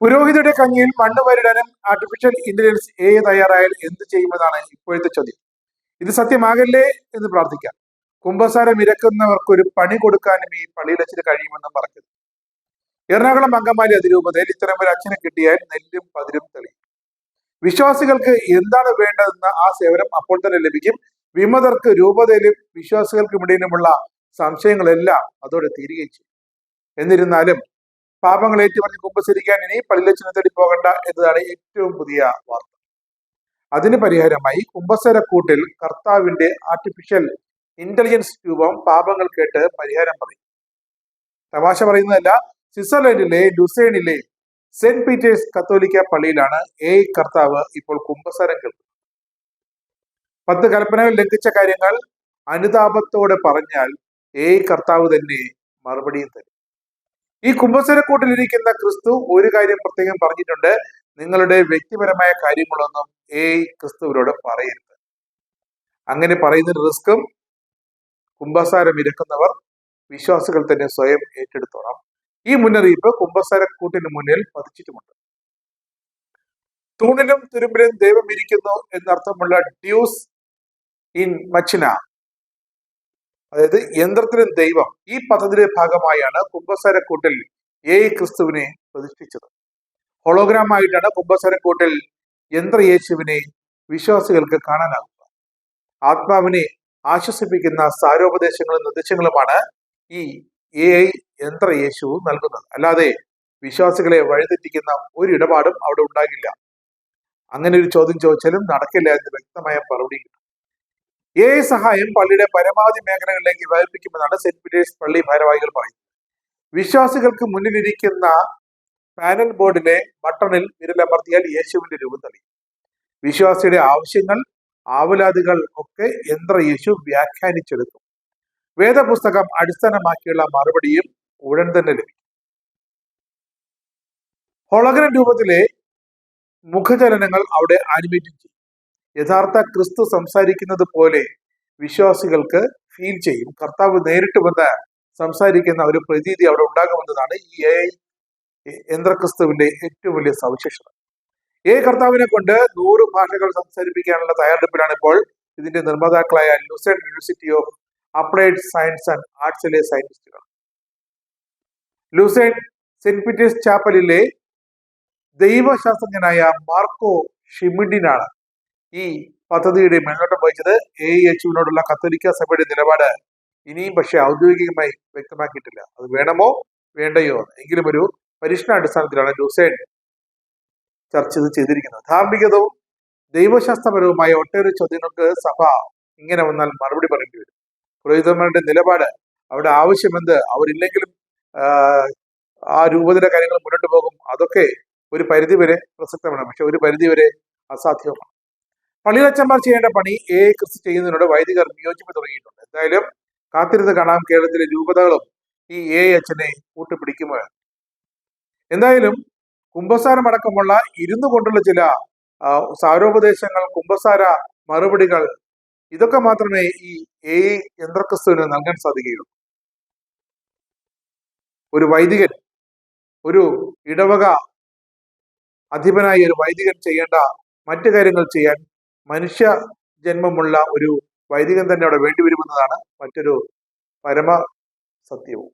പുരോഹിതരുടെ കഞ്ഞിയിൽ മണ്ണ് വരിടാനും artificial intelligence A തയ്യാറായാൽ എന്ത് ചെയ്യുമെന്നാണ് ഇപ്പോഴത്തെ ചോദ്യം. ഇത് സത്യമാകല്ലേ എന്ന് പ്രാർത്ഥിക്കാം. കുംഭസാരം ഇരക്കുന്നവർക്ക് ഒരു പണി കൊടുക്കാനും ഈ പള്ളിയിൽ അച്ഛന് കഴിയുമെന്നും പറഞ്ഞത്. എറണാകുളം അങ്കമാലി അതിരൂപതയിൽ ഇത്തരം ഒരു അച്ഛനെ കിട്ടിയാൽ നെല്ലും പതിരും തെളിയും. വിശ്വാസികൾക്ക് എന്താണ് വേണ്ടതെന്ന ആ സേവനം അപ്പോൾ തന്നെ ലഭിക്കും. വിമതർക്ക് രൂപതയിലും വിശ്വാസികൾക്കും ഇടയിലുമുള്ള സംശയങ്ങളെല്ലാം അതോടെ തീരുകയും ചെയ്യും. എന്നിരുന്നാലും പാപങ്ങൾ ഏറ്റുപറഞ്ഞ് കുമ്പസരിക്കാൻ ഇനി പള്ളിയിലെ തേടി പോകണ്ട എന്നതാണ് ഏറ്റവും പുതിയ വാർത്ത. അതിന് പരിഹാരമായി കുമ്പസരക്കൂട്ടിൽ കർത്താവിന്റെ ആർട്ടിഫിഷ്യൽ ഇന്റലിജൻസ് രൂപം പാപങ്ങൾ കേട്ട് പരിഹാരം പറയും. തമാശ പറയുന്നതല്ല സ്വിറ്റ്സർലൻഡിലെ ഡുസേണിലെ സെന്റ് പീറ്റേഴ്സ് കത്തോലിക്ക പള്ളിയിലാണ് എ കർത്താവ് ഇപ്പോൾ കുംഭസാരം കേൾക്കുന്നത്. പത്ത് കൽപ്പനകൾ ലംഘിച്ച കാര്യങ്ങൾ അനുതാപത്തോടെ പറഞ്ഞാൽ എ കർത്താവ് തന്നെ മറുപടിയും തരും. ഈ കുംഭസരക്കൂട്ടിലിരിക്കുന്ന ക്രിസ്തു ഒരു കാര്യം പ്രത്യേകം പറഞ്ഞിട്ടുണ്ട്. നിങ്ങളുടെ വ്യക്തിപരമായ കാര്യങ്ങളൊന്നും ഏ ക്രിസ്തുവിനോട് പറയരുത്. അങ്ങനെ പറയുന്ന റിസ്ക്കും കുംഭസാരം ഇരക്കുന്നവർ വിശ്വാസികൾ തന്നെ സ്വയം ഏറ്റെടുത്തോണം. ഈ മുന്നറിയിപ്പ് കുംഭസാരക്കൂട്ടിന് മുന്നിൽ പതിച്ചിട്ടുമുണ്ട്. തൂണിലും തുരുമ്പിലും ദൈവം ഇരിക്കുന്നു എന്നർത്ഥമുള്ള ഡ്യൂസ് ഇൻ മച്ചിന. അതായത് യന്ത്രത്തിലും ദൈവം ഈ പദ്ധതിയുടെ ഭാഗമായാണ് കുംഭസാരക്കൂട്ടിൽ എ ക്രിസ്തുവിനെ പ്രതിഷ്ഠിച്ചത്. ഹോളോഗ്രാം ആയിട്ടാണ് കുംഭസാരക്കൂട്ടിൽ യന്ത്ര യേശുവിനെ വിശ്വാസികൾക്ക് കാണാനാകുക ആത്മാവിനെ ആശ്വസിപ്പിക്കുന്ന സാരോപദേശങ്ങളും നിർദ്ദേശങ്ങളുമാണ് ഈ എ ഐ യന്ത്ര യേശു നൽകുന്നത്. അല്ലാതെ വിശ്വാസികളെ വഴിതെറ്റിക്കുന്ന ഒരു ഇടപാടും അവിടെ ഉണ്ടാകില്ല. അങ്ങനെ ഒരു ചോദ്യം ചോദിച്ചാലും നടക്കില്ല എന്ന് വ്യക്തമായ മറുപടി കിട്ടും. എ സഹായം പള്ളിയുടെ പരമാവധി മേഖലകളിലേക്ക് വ്യാപിപ്പിക്കുമെന്നാണ് സെന്റ് പീറ്റേഴ്സ് പള്ളി ഭാരവാഹികൾ പറയുന്നത്. വിശ്വാസികൾക്ക് മുന്നിലിരിക്കുന്ന പാനൽ ബോർഡിലെ ബട്ടണിൽ വിരലമർത്തിയാൽ യേശുവിന്റെ രൂപം തെളിയും. വിശ്വാസിയുടെ ആവശ്യങ്ങൾ ആവലാദികൾ ഒക്കെ യന്ത്ര യേശു വ്യാഖ്യാനിച്ചെടുക്കും. വേദപുസ്തകം അടിസ്ഥാനമാക്കിയുള്ള മറുപടിയും ഉടൻ തന്നെ ലഭിക്കും. ഹോളഗ്രാം രൂപത്തിലെ മുഖചലനങ്ങൾ അവിടെ ആനിമേറ്റ് ചെയ്യും. യഥാർത്ഥ ക്രിസ്തു സംസാരിക്കുന്നത് പോലെ വിശ്വാസികൾക്ക് ഫീൽ ചെയ്യും. കർത്താവ് നേരിട്ട് വന്ന് സംസാരിക്കുന്ന ഒരു പ്രതീതി അവിടെ ഉണ്ടാകുമെന്നതാണ് ഈ എ യന്ത്രക്രിസ്തുവിന്റെ ഏറ്റവും വലിയ സവിശേഷത. ഏ കർത്താവിനെ കൊണ്ട് നൂറ് ഭാഷകൾ സംസാരിപ്പിക്കാനുള്ള തയ്യാറെടുപ്പിലാണ് ഇപ്പോൾ ഇതിന്റെ നിർമ്മാതാക്കളായ Lucerne university of applied science and ആർട്സിലെ സയന്റിസ്റ്റുകൾ. ലുസൈൻ സെന്റ് പീറ്റേഴ്സ് ചാപ്പലിലെ ദൈവശാസ്ത്രജ്ഞനായ മാർക്കോ ഷിമിഡിനാണ് ഈ പദ്ധതിയുടെ മേൽനോട്ടം വഹിച്ചത് എ എച്ചുവിനോടുള്ള കത്തോലിക്ക സഭയുടെ നിലപാട് ഇനിയും പക്ഷെ ഔദ്യോഗികമായി വ്യക്തമാക്കിയിട്ടില്ല. അത് വേണമോ? വേണ്ടയോ? എങ്കിലും ഒരു പരീക്ഷണാടിസ്ഥാനത്തിലാണ് ലുസൈൻ ചർച്ച ഇത് ചെയ്തിരിക്കുന്നത്. ധാർമ്മികതവും ദൈവശാസ്ത്രപരവുമായ ഒട്ടേറെ ചോദ്യങ്ങൾക്ക് സഭ ഇങ്ങനെ വന്നാൽ മറുപടി പറയേണ്ടി വരും. പുരോഹിതന്മാരുടെ നിലപാട് അവിടെ ആവശ്യമെന്ത് അവരില്ലെങ്കിലും ആ രൂപത്തിലെ കാര്യങ്ങൾ മുന്നോട്ട് പോകും അതൊക്കെ ഒരു പരിധിവരെ പ്രസക്തമാണ്. പക്ഷെ ഒരു പരിധിവരെ അസാധ്യവുമാണ്. പള്ളിയിലച്ചന്മാർ ചെയ്യേണ്ട പണി എ ക്രിസ്തു ചെയ്യുന്നതിനോട് വൈദികർ വിയോജിപ്പ് തുടങ്ങിയിട്ടുണ്ട്. എന്തായാലും കാത്തിരുന്ന് കാണാം കേരളത്തിലെ രൂപതകളും ഈ എ അച്ഛനെ കൂട്ടുപിടിക്കുമോ. എന്തായാലും കുംഭസാരം അടക്കമുള്ള ഇരുന്നു കൊണ്ടുള്ള ചില സാരോപദേശങ്ങൾ കുംഭസാര മറുപടികൾ ഇതൊക്കെ മാത്രമേ ഈ എ യന്ത്രക്രിസ്തുവിന് നൽകാൻ സാധിക്കുകയുള്ളൂ. ഒരു വൈദികൻ ഒരു ഇടവക അധിപനായി ഒരു വൈദികൻ ചെയ്യേണ്ട മറ്റു കാര്യങ്ങൾ ചെയ്യാൻ മനുഷ്യ ജന്മമുള്ള ഒരു വൈദികൻ തന്നെ അവിടെ വേണ്ടിവരുമെന്നതാണ് മറ്റൊരു പരമ സത്യവും